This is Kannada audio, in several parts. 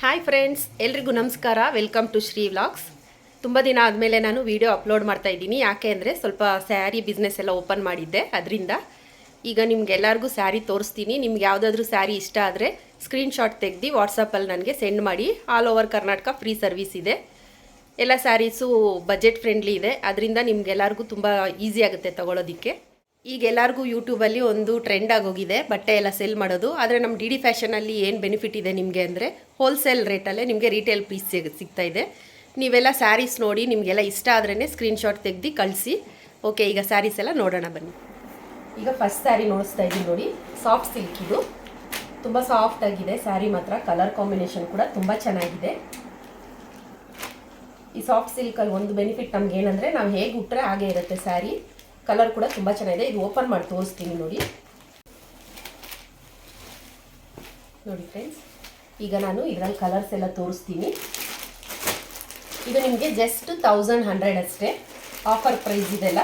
ಹಾಯ್ ಫ್ರೆಂಡ್ಸ್ ಎಲ್ರಿಗೂ ನಮಸ್ಕಾರ. ವೆಲ್ಕಮ್ ಟು ಶ್ರೀ ವ್ಲಾಗ್ಸ್ ತುಂಬ ದಿನ ಆದಮೇಲೆ ನಾನು ವಿಡಿಯೋ ಅಪ್ಲೋಡ್ ಮಾಡ್ತಾ ಇದ್ದೀನಿ. ಯಾಕೆ ಅಂದರೆ ಸ್ವಲ್ಪ ಸ್ಯಾರಿ ಬಿಸ್ನೆಸ್ ಎಲ್ಲ ಓಪನ್ ಮಾಡಿದ್ದೆ ಅದರಿಂದ. ಈಗ ನಿಮಗೆಲ್ಲರಿಗೂ ಸ್ಯಾರಿ ತೋರಿಸ್ತೀನಿ. ನಿಮ್ಗೆ ಯಾವುದಾದ್ರೂ ಸ್ಯಾರಿ ಇಷ್ಟ ಆದರೆ ಸ್ಕ್ರೀನ್ಶಾಟ್ ತೆಗೆದು ವಾಟ್ಸಪ್ಪಲ್ಲಿ ನನಗೆ ಸೆಂಡ್ ಮಾಡಿ. All over Karnataka free service ಇದೆ. ಎಲ್ಲ ಸ್ಯಾರೀಸು ಬಜೆಟ್ ಫ್ರೆಂಡ್ಲಿ ಇದೆ. ಅದರಿಂದ ನಿಮ್ಗೆಲ್ಲರಿಗೂ ತುಂಬ ಈಸಿ ಆಗುತ್ತೆ ತಗೊಳ್ಳೋದಕ್ಕೆ ಈಗ ಎಲ್ಲರಿಗೂ ಯೂಟ್ಯೂಬಲ್ಲಿ ಒಂದು ಟ್ರೆಂಡ್ ಆಗೋಗಿದೆ, ಬಟ್ಟೆ ಎಲ್ಲ ಸೆಲ್ ಮಾಡೋದು. ಆದರೆ ನಮ್ಮ ಡಿ ಡಿ ಫ್ಯಾಷನಲ್ಲಿ ಏನು ಬೆನಿಫಿಟ್ ಇದೆ ನಿಮಗೆ ಅಂದರೆ ಹೋಲ್ಸೇಲ್ ರೇಟಲ್ಲೇ ನಿಮಗೆ ರೀಟೇಲ್ ಪೀಸ್ ಸಿಗ್ತಾ ಇದೆ. ನೀವೆಲ್ಲ ಸ್ಯಾರೀಸ್ ನೋಡಿ, ನಿಮಗೆಲ್ಲ ಇಷ್ಟ ಆದ್ರೇ ಸ್ಕ್ರೀನ್ಶಾಟ್ ತೆಗ್ದು ಕಳಿಸಿ. ಓಕೆ ಈಗ ಸ್ಯಾರೀಸ್ ಎಲ್ಲ ನೋಡೋಣ ಬನ್ನಿ. ಈಗ ಫಸ್ಟ್ ಸ್ಯಾರಿ ನೋಡಿಸ್ತಾ ಇದ್ದೀನಿ ನೋಡಿ. ಸಾಫ್ಟ್ ಸಿಲ್ಕ್ ಇದು. ತುಂಬ ಸಾಫ್ಟ್ ಆಗಿದೆ ಸ್ಯಾರಿ ಮಾತ್ರ. ಕಲರ್ ಕಾಂಬಿನೇಷನ್ ಕೂಡ ತುಂಬ ಚೆನ್ನಾಗಿದೆ. ಈ ಸಾಫ್ಟ್ ಸಿಲ್ಕಲ್ಲಿ ಒಂದು ಬೆನಿಫಿಟ್ ನಮ್ಗೆ ಏನಂದರೆ, ನಾವು ಹೇಗೆ ಉಟ್ಟರೆ ಹಾಗೆ ಇರುತ್ತೆ ಸ್ಯಾರಿ ಕಲರ್ ಕೂಡ ತುಂಬ ಚೆನ್ನಾಗಿದೆ. ಇದು ಓಪನ್ ಮಾಡಿ ತೋರಿಸ್ತೀನಿ ನೋಡಿ. ನೋಡಿ ಫ್ರೆಂಡ್ಸ್ ಈಗ ನಾನು ಇದರಲ್ಲಿ ಕಲರ್ಸ್ ಎಲ್ಲ ತೋರಿಸ್ತೀನಿ. ಇದು ನಿಮಗೆ ಜಸ್ಟ್ ತೌಸಂಡ್ ಹಂಡ್ರೆಡ್ ಅಷ್ಟೇ ಆಫರ್ ಪ್ರೈಸ್ ಇದೆಲ್ಲ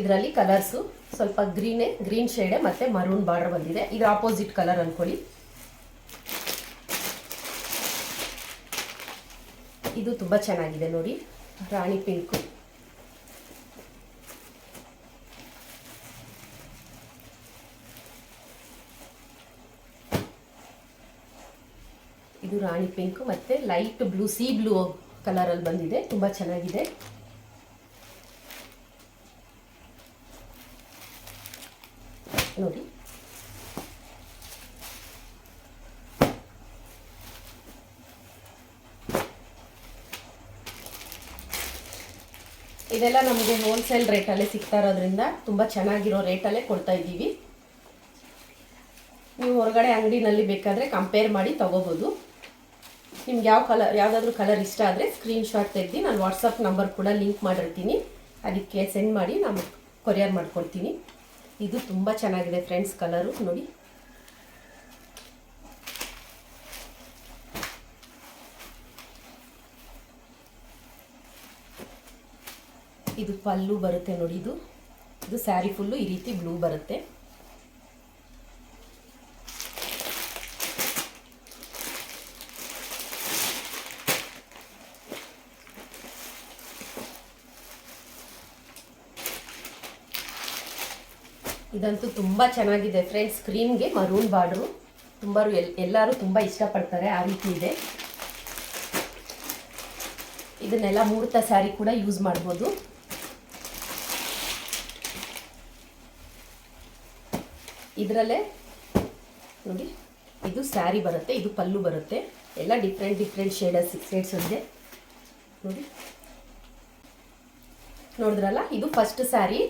ಇದರಲ್ಲಿ ಕಲರ್ಸು ಸ್ವಲ್ಪ ಗ್ರೀನೇ ಗ್ರೀನ್ ಶೇಡೆ ಮತ್ತು ಮರೂನ್ ಬಾರ್ಡರ್ ಬಂದಿದೆ. ಇದು ಆಪೋಸಿಟ್ ಕಲರ್ ಅಂದ್ಕೊಳ್ಳಿ ಇದು ತುಂಬ ಚೆನ್ನಾಗಿದೆ ನೋಡಿ. ರಾಣಿ ಪಿಂಕು ಇದು ರಾಣಿ ಪಿಂಕ್ ಮತ್ತೆ ಲೈಟ್ ಬ್ಲೂ, ಸಿ ಬ್ಲೂ ಕಲರಲ್ಲಿ ಬಂದಿದೆ. ತುಂಬ ಚೆನ್ನಾಗಿದೆ. ನೋಡಿ. ಇದೆಲ್ಲ ನಮಗೆ ಹೋಲ್ಸೇಲ್ ರೇಟಲ್ಲೇ ಸಿಗ್ತಾ ಇರೋದ್ರಿಂದ ತುಂಬ ಚೆನ್ನಾಗಿರೋ ರೇಟಲ್ಲೇ ಕೊಡ್ತಾ ಇದ್ದೀವಿ. ನೀವು ಹೊರಗಡೆ ಅಂಗಡಿನಲ್ಲಿ ಬೇಕಾದರೆ ಕಂಪೇರ್ ಮಾಡಿ ತಗೋಬೋದು. ನಿಮ್ಗೆ ಯಾವ ಕಲರ್ ಯಾವುದಾದ್ರೂ ಕಲರ್ ಇಷ್ಟ ಆದರೆ ಸ್ಕ್ರೀನ್ಶಾಟ್ ತೆಗೆದು ನಾನು ವಾಟ್ಸಪ್ ನಂಬರ್ ಕೂಡ ಲಿಂಕ್ ಮಾಡಿರ್ತೀನಿ. ಅದಕ್ಕೆ ಸೆಂಡ್ ಮಾಡಿ ನಾನು ಕೊರಿಯರ್ ಮಾಡ್ಕೊಡ್ತೀನಿ. ಇದು ತುಂಬ ಚೆನ್ನಾಗಿದೆ ಫ್ರೆಂಡ್ಸ್ ಕಲರು ನೋಡಿ. ಇದು ಪಲ್ಲು ಬರುತ್ತೆ ನೋಡಿ ಇದು. ಇದು ಸ್ಯಾರಿ ಫುಲ್ಲು ಈ ರೀತಿ ಬ್ಲೂ ಬರುತ್ತೆ. ಇದಂತೂ ತುಂಬ ಚೆನ್ನಾಗಿದೆ ಫ್ರೆಂಡ್ಸ್ ಕ್ರೀಮ್ಗೆ ಮರೂನ್ ಬಾರ್ಡ್ರು ತುಂಬ ಎಲ್, ಎಲ್ಲರೂ ತುಂಬ ಇಷ್ಟಪಡ್ತಾರೆ, ಆ ರೀತಿ ಇದೆ. ಇದನ್ನೆಲ್ಲ ಮುಹೂರ್ತ ಸ್ಯಾರಿ ಕೂಡ ಯೂಸ್ ಮಾಡ್ಬೋದು. ಇದರಲ್ಲೇ ನೋಡಿ, ಇದು ಸ್ಯಾರಿ ಬರುತ್ತೆ, ಇದು ಪಲ್ಲು ಬರುತ್ತೆ. ಎಲ್ಲ ಡಿಫ್ರೆಂಟ್ ಡಿಫ್ರೆಂಟ್ ಶೇಡಸ್ ಶೇಡ್ಸ್ ಇದೆ ನೋಡಿ. ನೋಡಿದ್ರಲ್ಲ, ಇದು ಫಸ್ಟ್ ಸ್ಯಾರಿ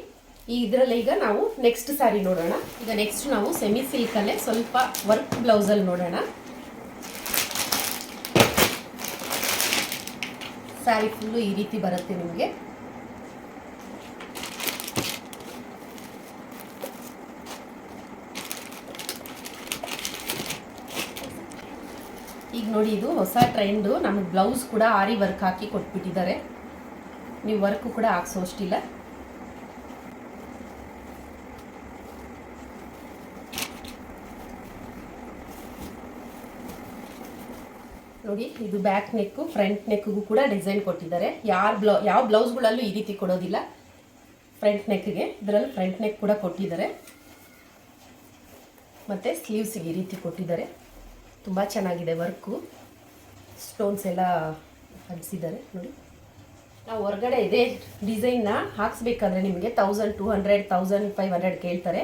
ಈ ಇದರಲ್ಲಿ ಈಗ ನಾವು ನೆಕ್ಸ್ಟ್ ಸ್ಯಾರಿ ನೋಡೋಣ. ಈಗ ನೆಕ್ಸ್ಟ್ ನಾವು ಸೆಮಿ ಸಿಲ್ಕಲ್ಲೇ ಸ್ವಲ್ಪ ವರ್ಕ್ ಬ್ಲೌಸಲ್ಲಿ ನೋಡೋಣ. ಸ್ಯಾರಿ ಫುಲ್ಲು ಈ ರೀತಿ ಬರುತ್ತೆ ನಿಮಗೆ. ಈಗ ನೋಡಿ ಇದು ಹೊಸ ಟ್ರೆಂಡು ನಮಗೆ ಬ್ಲೌಸ್ ಕೂಡ ಆರಿ ವರ್ಕ್ ಹಾಕಿ ಕೊಟ್ಬಿಟ್ಟಿದ್ದಾರೆ. ನೀವು ವರ್ಕು ಕೂಡ ಹಾಕ್ಸೋ ಅಷ್ಟಿಲ್ಲ. ನೋಡಿ, ಇದು ಬ್ಯಾಕ್ ನೆಕ್ಕು ಫ್ರಂಟ್ ನೆಕ್ಗೂ ಕೂಡ ಡಿಸೈನ್ ಕೊಟ್ಟಿದ್ದಾರೆ. ಯಾರು ಬ್ಲೌ, ಯಾವ ಬ್ಲೌಸ್ಗಳಲ್ಲೂ ಈ ರೀತಿ ಕೊಡೋದಿಲ್ಲ. ಫ್ರಂಟ್ ನೆಕ್ಗೆ ಇದರಲ್ಲಿ ಫ್ರಂಟ್ ನೆಕ್ ಕೂಡ ಕೊಟ್ಟಿದ್ದಾರೆ. ಮತ್ತು ಸ್ಲೀವ್ಸಿಗೆ ಈ ರೀತಿ ಕೊಟ್ಟಿದ್ದಾರೆ. ತುಂಬ ಚೆನ್ನಾಗಿದೆ ವರ್ಕು ಸ್ಟೋನ್ಸ್ ಎಲ್ಲ ಹಾಕಿಸಿದ್ದಾರೆ ನೋಡಿ. ನಾವು ಹೊರಗಡೆ ಇದೇ ಡಿಸೈನ್ನ ಹಾಕ್ಸ್ಬೇಕಾದ್ರೆ ನಿಮಗೆ thousand two hundred thousand five hundred ಕೇಳ್ತಾರೆ.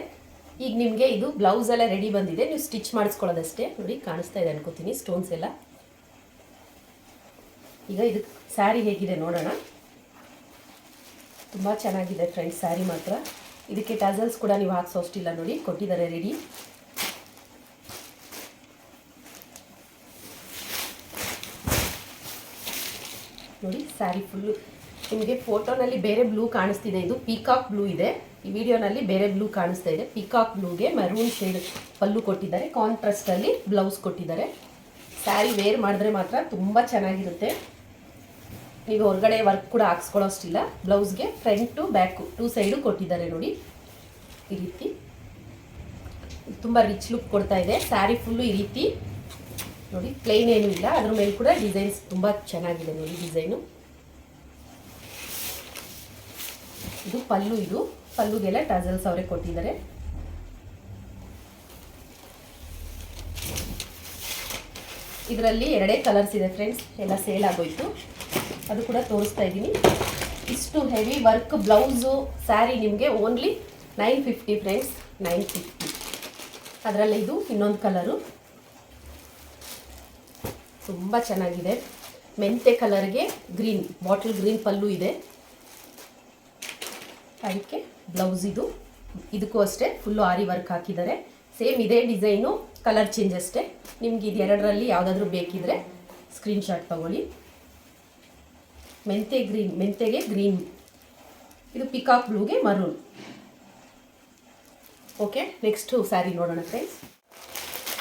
ಈಗ ನಿಮಗೆ ಇದು ಬ್ಲೌಸ್ ಎಲ್ಲ ರೆಡಿ ಬಂದಿದೆ. ನೀವು ಸ್ಟಿಚ್ ಮಾಡಿಸ್ಕೊಳ್ಳೋದಷ್ಟೇ. ನೋಡಿ, ಕಾಣಿಸ್ತಾ ಇದೆ ಅನ್ಕೋತೀನಿ ಸ್ಟೋನ್ಸ್ ಎಲ್ಲ. ಈಗ ಇದು ಸ್ಯಾರಿ ಹೇಗಿದೆ ನೋಡೋಣ. ತುಂಬ ಚೆನ್ನಾಗಿದೆ ಫ್ರೆಂಡ್ಸ್, ಸ್ಯಾರಿ ಮಾತ್ರ. ಇದಕ್ಕೆ ಟಜಲ್ಸ್ ಕೂಡ ನೀವು ಹಾಕ್ಸೋ ಅಷ್ಟಿಲ್ಲ ನೋಡಿ, ಕೊಟ್ಟಿದ್ದಾರೆ ರೆಡಿ ನೋಡಿ, ಸ್ಯಾರಿ ಫುಲ್ಲು ನಿಮಗೆ ಫೋಟೋನಲ್ಲಿ ಬೇರೆ ಬ್ಲೂ ಕಾಣಿಸ್ತಿದೆ, ಇದು ಪೀಕಾಕ್ ಬ್ಲೂ ಇದೆ. ಈ ವಿಡಿಯೋನಲ್ಲಿ ಬೇರೆ ಬ್ಲೂ ಕಾಣಿಸ್ತಾ ಇದೆ. ಪೀಕಾಕ್ ಬ್ಲೂಗೆ ಮರೂನ್ ಶೇಡ್ ಪಲ್ಲು ಕೊಟ್ಟಿದ್ದಾರೆ. ಕಾಂಟ್ರಾಸ್ಟಲ್ಲಿ ಬ್ಲೌಸ್ ಕೊಟ್ಟಿದ್ದಾರೆ. ಸ್ಯಾರಿ ವೇರ್ ಮಾಡಿದ್ರೆ ಮಾತ್ರ ತುಂಬ ಚೆನ್ನಾಗಿರುತ್ತೆ. ನೀವು ಹೊರಗಡೆ ವರ್ಕ್ ಕೂಡ ಹಾಕ್ಸ್ಕೊಳ್ಳೋ ಅಷ್ಟಿಲ್ಲ. ಬ್ಲೌಸ್ಗೆ ಫ್ರಂಟು ಬ್ಯಾಕು ಟೂ ಸೈಡು ಕೊಟ್ಟಿದ್ದಾರೆ ನೋಡಿ. ಈ ರೀತಿ. ತುಂಬ ರಿಚ್ ಲುಕ್ ಕೊಡ್ತಾ ಇದೆ. ಸ್ಯಾರಿ ಫುಲ್ಲು ಈ ರೀತಿ. ನೋಡಿ ಪ್ಲೈನ್ ಏನೂ ಇಲ್ಲ. ಅದ್ರ ಮೇಲೆ ಕೂಡ ಡಿಸೈನ್ಸ್ ತುಂಬ ಚೆನ್ನಾಗಿದೆ ನೋಡಿ ಡಿಸೈನು ಇದು ಪಲ್ಲು ಇದು. ಪಲ್ಲುಗೆಲ್ಲ ಟಜಲ್ಸ್ ಅವರೇ ಕೊಟ್ಟಿದ್ದಾರೆ. ಇದರಲ್ಲಿ ಎರಡೇ ಕಲರ್ಸ್ ಇದೆ ಫ್ರೆಂಡ್ಸ್ ಎಲ್ಲ ಸೇಲ್ ಆಗೋಯ್ತು. ಅದು ಕೂಡ ತೋರಿಸ್ತಾ ಇದ್ದೀನಿ. ಇಷ್ಟು ಹೆವಿ ವರ್ಕ್ ಬ್ಲೌಸು ಸ್ಯಾರಿ ನಿಮಗೆ only nine fifty friends nine fifty ಅದರಲ್ಲಿ ಇದು ಇನ್ನೊಂದು ಕಲರು ತುಂಬ ಚೆನ್ನಾಗಿದೆ. ಮೆಂತೆ ಕಲರ್ಗೆ ಗ್ರೀನ್ ಬಾಟಲ್ ಗ್ರೀನ್ ಪಲ್ಲು ಇದೆ. ಅದಕ್ಕೆ ಬ್ಲೌಸ್ ಇದು. ಇದಕ್ಕೂ ಅಷ್ಟೇ ಫುಲ್ಲು ಆರಿ ವರ್ಕ್ ಹಾಕಿದ್ದಾರೆ. ಸೇಮ್ ಇದೇ ಡಿಸೈನು ಕಲರ್ ಚೇಂಜ್ ಅಷ್ಟೇ. ನಿಮ್ಗೆ ಇದು ಎರಡರಲ್ಲಿ ಯಾವುದಾದ್ರೂ ಬೇಕಿದ್ರೆ ಸ್ಕ್ರೀನ್ಶಾಟ್ ತಗೊಳ್ಳಿ. ಮೆಂತೆ ಗ್ರೀನ್, ಮೆಂತೆಗೆ ಗ್ರೀನ್. ಇದು ಪಿಕಾಕ್ ಬ್ಲೂಗೆ ಮರೂನ್ ಓಕೆ ನೆಕ್ಸ್ಟು ಸ್ಯಾರಿ ನೋಡೋಣ ಫ್ರೆಂಡ್ಸ್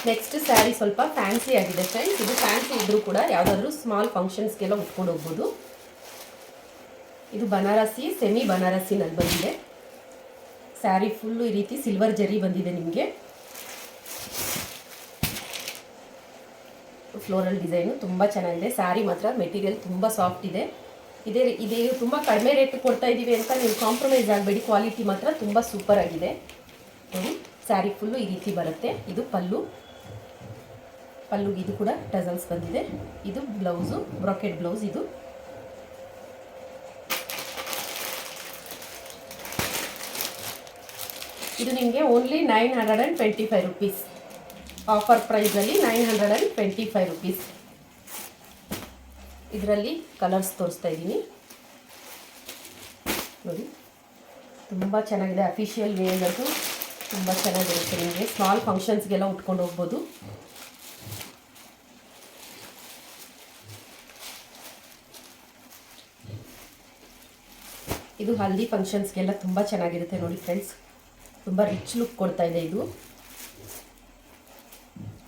ನೆಕ್ಸ್ಟ್ ಸ್ಯಾರಿ ಸ್ವಲ್ಪ ಫ್ಯಾನ್ಸಿ ಆಗಿದೆ ಫ್ರೆಂಡ್ಸ್ ಇದು ಫ್ಯಾನ್ಸಿ ಇದ್ರೂ ಕೂಡ ಯಾವುದಾದ್ರೂ ಸ್ಮಾಲ್ ಫಂಕ್ಷನ್ಸ್ಗೆಲ್ಲ ಉಟ್ಕೊಂಡು ಹೋಗ್ಬೋದು. ಇದು ಬನಾರಸಿ ಸೆಮಿ ಬನಾರಸಿನಲ್ಲಿ ಬಂದಿದೆ. ಸ್ಯಾರಿ ಫುಲ್ಲು ಈ ರೀತಿ ಸಿಲ್ವರ್ ಜರಿ ಬಂದಿದೆ ನಿಮಗೆ. ಫ್ಲೋರಲ್ ಡಿಸೈನು ತುಂಬ ಚೆನ್ನಾಗಿದೆ. ಸ್ಯಾರಿ ಮಾತ್ರ ಮೆಟೀರಿಯಲ್ ತುಂಬ ಸಾಫ್ಟ್ ಇದೆ. ಇದೇ ಇದೇ ತುಂಬ ಕಡಿಮೆ ರೇಟ್ ಕೊಡ್ತಾ ಇದ್ದೀವಿ ಅಂತ ನೀವು ಕಾಂಪ್ರಮೈಸ್ ಆಗಬೇಡಿ. ಕ್ವಾಲಿಟಿ ಮಾತ್ರ ತುಂಬ ಸೂಪರ್ ಆಗಿದೆ. ನೋಡಿ ಸ್ಯಾರಿ ಫುಲ್ಲು ಈ ರೀತಿ ಬರುತ್ತೆ. ಇದು ಪಲ್ಲು. ಪಲ್ಲುಗೆ ಇದು ಕೂಡ ಟಸಲ್ಸ್ ಬಂದಿದೆ. ಇದು ಬ್ಲೌಸು ಬ್ರಾಕೆಟ್ ಬ್ಲೌಸ್ ಇದು. ಇದು ನಿಮಗೆ only nine hundred and twenty five rupees offer ಪ್ರೈಸಲ್ಲಿ nine hundred and twenty five rupees ಇದರಲ್ಲಿ ಕಲರ್ಸ್ ತೋರಿಸ್ತಾ ಇದ್ದೀನಿ. ನೋಡಿ, ತುಂಬ ಚೆನ್ನಾಗಿದೆ ಅಫಿಷಿಯಲ್ ವೇಗಂತೂ ತುಂಬ ಚೆನ್ನಾಗಿರುತ್ತೆ ನಿಮಗೆ. ಸ್ಮಾಲ್ ಫಂಕ್ಷನ್ಸ್ಗೆಲ್ಲ ಉಟ್ಕೊಂಡು ಹೋಗ್ಬೋದು. ಇದು ಹಲ್ದಿ ಫಂಕ್ಷನ್ಸ್ಗೆಲ್ಲ ತುಂಬ ಚೆನ್ನಾಗಿರುತ್ತೆ ನೋಡಿ ಫ್ರೆಂಡ್ಸ್ ತುಂಬ ರಿಚ್ ಲುಕ್ ಕೊಡ್ತಾ ಇದೆ ಇದು.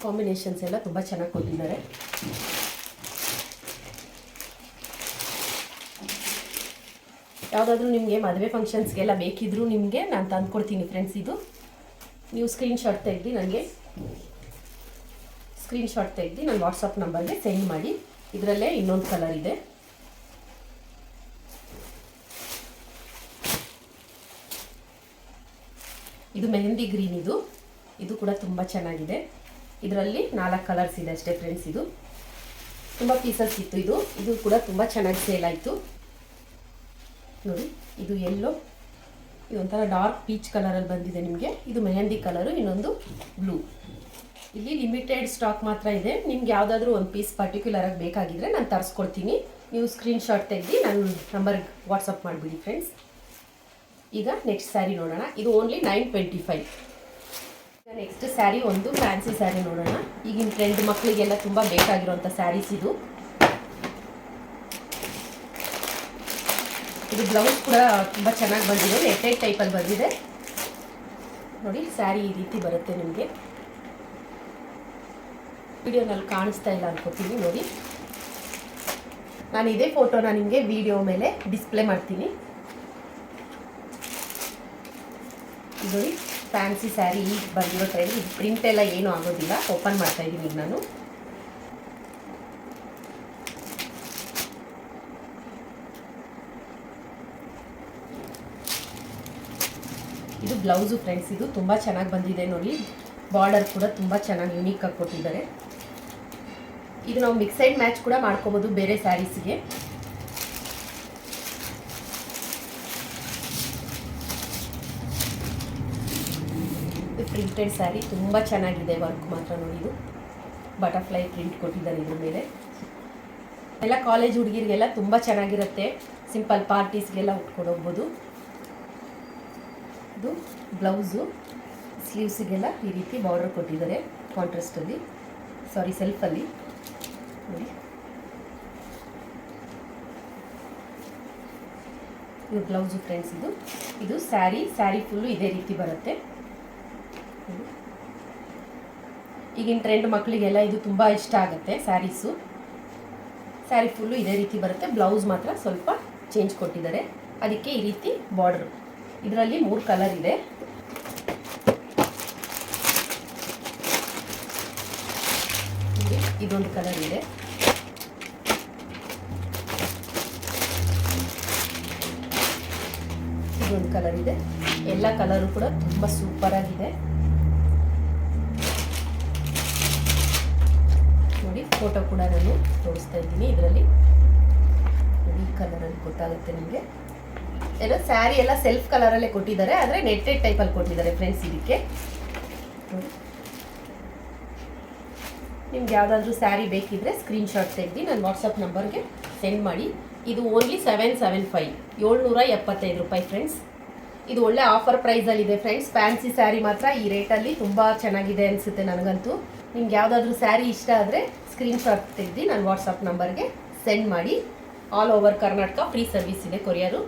ಕಾಂಬಿನೇಷನ್ಸ್ ಎಲ್ಲ ತುಂಬ ಚೆನ್ನಾಗಿ ಕೊಟ್ಟಿದ್ದಾರೆ. ಯಾವುದಾದ್ರೂ ನಿಮಗೆ ಮದುವೆ ಫಂಕ್ಷನ್ಸ್ಗೆಲ್ಲ ಬೇಕಿದ್ರೂ ನಿಮಗೆ ನಾನು ತಂದುಕೊಡ್ತೀನಿ ಫ್ರೆಂಡ್ಸ್ ಇದು. ನೀವು ಸ್ಕ್ರೀನ್ಶಾಟ್ ತೆಗೆದು ನನಗೆ ಸ್ಕ್ರೀನ್ಶಾಟ್ ತೆಗೆದು ನನ್ನ ವಾಟ್ಸಪ್ ನಂಬರ್ಗೆ ಸೆಂಡ್ ಮಾಡಿ. ಇದರಲ್ಲೇ ಇನ್ನೊಂದು ಕಲರ್ ಇದೆ. ಇದು ಮೆಹಂದಿ ಗ್ರೀನ್ ಇದು. ಇದು ಕೂಡ ತುಂಬ ಚೆನ್ನಾಗಿದೆ. ಇದರಲ್ಲಿ ನಾಲ್ಕು ಕಲರ್ಸ್ ಇದೆ ಅಷ್ಟೇ ಫ್ರೆಂಡ್ಸ್ ಇದು. ತುಂಬ ಪೀಸಸ್ ಇತ್ತು ಇದು. ಇದು ಕೂಡ ತುಂಬ ಚೆನ್ನಾಗಿ ಸೇಲ್ ಆಯಿತು. ನೋಡಿ, ಇದು ಎಲ್ಲೋ ಇದು ಒಂಥರ ಡಾರ್ಕ್ ಪೀಚ್ ಕಲರಲ್ಲಿ ಬಂದಿದೆ ನಿಮಗೆ. ಇದು ಮೆಹಂದಿ ಕಲರು ಇನ್ನೊಂದು ಬ್ಲೂ ಇಲ್ಲಿ ಲಿಮಿಟೆಡ್ ಸ್ಟಾಕ್ ಮಾತ್ರ ಇದೆ. ನಿಮ್ಗೆ ಯಾವುದಾದ್ರೂ ಒಂದು ಪೀಸ್ ಪರ್ಟಿಕ್ಯುಲರ್ ಆಗಿ ಬೇಕಾಗಿದ್ರೆ ನಾನು ತರಿಸ್ಕೊಡ್ತೀನಿ. ನೀವು ಸ್ಕ್ರೀನ್ಶಾಟ್ ತೆಗೆದು ನನ್ನ ನಂಬರ್ಗೆ ವಾಟ್ಸಪ್ ಮಾಡಿಬಿಡಿ ಫ್ರೆಂಡ್ಸ್ ಈಗ ನೆಕ್ಸ್ಟ್ ಸ್ಯಾರಿ ನೋಡೋಣ. ಇದು only nine twenty five next sari ಒಂದು ಫ್ಯಾನ್ಸಿ ಸ್ಯಾರಿ ನೋಡೋಣ. ಈಗಿನ ಟ್ರೆಂಡ್ ಮಕ್ಕಳಿಗೆಲ್ಲ ತುಂಬ ಬೇಕಾಗಿರುವಂಥ ಸ್ಯಾರೀಸ್ ಇದು. ಇದು ಬ್ಲೌಸ್ ಕೂಡ ತುಂಬ ಚೆನ್ನಾಗಿ ಬಂದಿದೆ. ನೆಟ್ಟೆಡ್ ಟೈಪಲ್ಲಿ ಬಂದಿದೆ. ನೋಡಿ ಸ್ಯಾರಿ ಈ ರೀತಿ ಬರುತ್ತೆ ನಿಮಗೆ. ವಿಡಿಯೋನಲ್ಲಿ ಕಾಣಿಸ್ತಾ ಇಲ್ಲ ಅನ್ಕೋತೀನಿ, ನೋಡಿ. ನಾನು ಇದೇ ಫೋಟೋನ ನಿಮಗೆ ವಿಡಿಯೋ ಮೇಲೆ ಡಿಸ್ಪ್ಲೇ ಮಾಡ್ತೀನಿ. ನೋಡಿ ಫ್ಯಾನ್ಸಿ ಸ್ಯಾರಿ ಈಗ ಬಂದಿರೋ ಟ್ರೆಂಡ್ ಇದು ಪ್ರಿಂಟ್ ಎಲ್ಲ ಏನೂ ಆಗೋದಿಲ್ಲ. ಓಪನ್ ಮಾಡ್ತಾ ಇದ್ದೀನಿ ಈಗ ನಾನು. ಇದು ಬ್ಲೌಸು ಫ್ರೆಂಡ್ಸ್, ಇದು ತುಂಬ ಚೆನ್ನಾಗಿ ಬಂದಿದೆ ನೋಡಿ. ಬಾರ್ಡರ್ ಕೂಡ ತುಂಬ ಚೆನ್ನಾಗಿ ಯೂನಿಕ್ ಆಗಿ ಕೊಟ್ಟಿದ್ದಾರೆ. ಇದು ನಾವು ಮಿಕ್ಸೈಡ್ ಮ್ಯಾಚ್ ಕೂಡ ಮಾಡ್ಕೋಬೋದು ಬೇರೆ ಸ್ಯಾರೀಸ್ಗೆ ಪ್ರಿಂಟೆಡ್ ಸ್ಯಾರಿ ತುಂಬ ಚೆನ್ನಾಗಿದೆ ವರ್ಕ್ ಮಾತ್ರ ನೋಡಿ ಇದು. ಬಟರ್ಫ್ಲೈ ಪ್ರಿಂಟ್ ಕೊಟ್ಟಿದ್ದಾರೆ ಇದ್ರ ಮೇಲೆ. ಎಲ್ಲ ಕಾಲೇಜ್ ಹುಡುಗಿರಿಗೆಲ್ಲ ತುಂಬ ಚೆನ್ನಾಗಿರುತ್ತೆ. ಸಿಂಪಲ್ ಪಾರ್ಟೀಸ್ಗೆಲ್ಲ ಉಟ್ಕೊಂಡು ಹೋಗ್ಬೋದು. ಇದು ಬ್ಲೌಸು, ಸ್ಲೀವ್ಸಿಗೆಲ್ಲ ಈ ರೀತಿ ಬಾರ್ಡರ್ ಕೊಟ್ಟಿದ್ದಾರೆ ಕಾಂಟ್ರಾಸ್ಟಲ್ಲಿ ಸಾರಿ ಸೆಲ್ಫಲ್ಲಿ ನೋಡಿ. ಇದು ಬ್ಲೌಸು ಫ್ರೆಂಡ್ಸ್ ಇದು. ಇದು ಸ್ಯಾರಿ ಸ್ಯಾರಿ ಫುಲ್ಲು ಇದೇ ರೀತಿ ಬರುತ್ತೆ. ಈಗಿನ ಟ್ರೆಂಡ್ ಮಕ್ಕಳಿಗೆಲ್ಲ ಇದು ತುಂಬ ಇಷ್ಟ ಆಗುತ್ತೆ ಸ್ಯಾರೀಸು ಸ್ಯಾರಿ ಫುಲ್ಲು ಇದೇ ರೀತಿ ಬರುತ್ತೆ. ಬ್ಲೌಸ್ ಮಾತ್ರ ಸ್ವಲ್ಪ ಚೇಂಜ್ ಕೊಟ್ಟಿದ್ದಾರೆ. ಅದಕ್ಕೆ ಈ ರೀತಿ ಬಾರ್ಡ್ರು ಇದರಲ್ಲಿ ಮೂರು ಕಲರ್ ಇದೆ. ಇದೊಂದು ಕಲರ್ ಇದೆ. ಇದೊಂದು ಕಲರ್ ಇದೆ. ಎಲ್ಲ ಕಲರು ಕೂಡ ತುಂಬ ಸೂಪರ್ ಆಗಿದೆ. ನೋಡಿ ಫೋಟೋ ಕೂಡ ನಾನು ತೋರಿಸ್ತಾ ಇದ್ದೀನಿ. ಇದರಲ್ಲಿ ಈ ಕಲರಲ್ಲಿ ಗೊತ್ತಾಗುತ್ತೆ ನಿಮಗೆ. ಎಲ್ಲ ಸ್ಯಾರಿ ಎಲ್ಲ ಸೆಲ್ಫ್ ಕಲರಲ್ಲೇ ಕೊಟ್ಟಿದ್ದಾರೆ, ಆದರೆ ನೆಟ್ಟೆಡ್ ಟೈಪಲ್ಲಿ ಕೊಟ್ಟಿದ್ದಾರೆ ಫ್ರೆಂಡ್ಸ್ ಇದಕ್ಕೆ. ನಿಮ್ಗೆ ಯಾವುದಾದ್ರೂ ಸ್ಯಾರಿ ಬೇಕಿದ್ರೆ ಸ್ಕ್ರೀನ್ಶಾಟ್ ತೆಗೆದು ನನ್ನ ವಾಟ್ಸಪ್ ನಂಬರ್ಗೆ ಸೆಂಡ್ ಮಾಡಿ. ಇದು ಓನ್ಲಿ ಸೆವೆನ್ ಸೆವೆನ್ ಫೈವ್ ಏಳ್ನೂರ ಎಪ್ಪತ್ತೈದು ರೂಪಾಯಿ ಫ್ರೆಂಡ್ಸ್ ಇದು ಒಳ್ಳೆ ಆಫರ್ ಪ್ರೈಸಲ್ಲಿದೆ ಫ್ರೆಂಡ್ಸ್ ಫ್ಯಾನ್ಸಿ ಸ್ಯಾರಿ ಮಾತ್ರ ಈ ರೇಟಲ್ಲಿ ತುಂಬ ಚೆನ್ನಾಗಿದೆ ಅನಿಸುತ್ತೆ ನನಗಂತೂ. ನಿಮ್ಗೆ ಯಾವುದಾದ್ರೂ ಸ್ಯಾರಿ ಇಷ್ಟ ಆದರೆ ಸ್ಕ್ರೀನ್ಶಾಟ್ ತೆಗೆದು ನನ್ನ ವಾಟ್ಸಪ್ ನಂಬರ್ಗೆ ಸೆಂಡ್ ಮಾಡಿ. All over Karnataka free service ಇದೆ ಕೊರಿಯರು.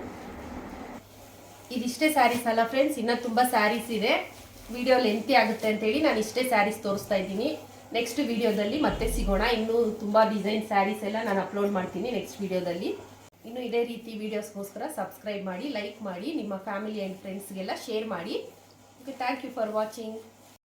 ಇದಿಷ್ಟೇ ಸ್ಯಾರೀಸ್ ಅಲ್ಲ ಫ್ರೆಂಡ್ಸ್ ಇನ್ನೂ ತುಂಬ ಸ್ಯಾರೀಸ್ ಇದೆ. ವಿಡಿಯೋ ಲೆಂತಿ ಆಗುತ್ತೆ ಅಂತೇಳಿ ನಾನು ಇಷ್ಟೇ ಸ್ಯಾರೀಸ್ ತೋರಿಸ್ತಾ ಇದ್ದೀನಿ. ನೆಕ್ಸ್ಟ್ ವಿಡಿಯೋದಲ್ಲಿ ಮತ್ತೆ ಸಿಗೋಣ. ಇನ್ನೂ ತುಂಬ ಡಿಸೈನ್ ಸ್ಯಾರೀಸ್ ಎಲ್ಲ ನಾನು ಅಪ್ಲೋಡ್ ಮಾಡ್ತೀನಿ ನೆಕ್ಸ್ಟ್ ವಿಡಿಯೋದಲ್ಲಿ ಇನ್ನು ಇದೇ ರೀತಿ ವಿಡಿಯೋಸ್ಗೋಸ್ಕರ ಸಬ್ಸ್ಕ್ರೈಬ್ ಮಾಡಿ ಲೈಕ್ ಮಾಡಿ, ನಿಮ್ಮ ಫ್ಯಾಮಿಲಿ ಆ್ಯಂಡ್ ಫ್ರೆಂಡ್ಸ್ಗೆಲ್ಲ ಶೇರ್ ಮಾಡಿ. Okay thank you for watching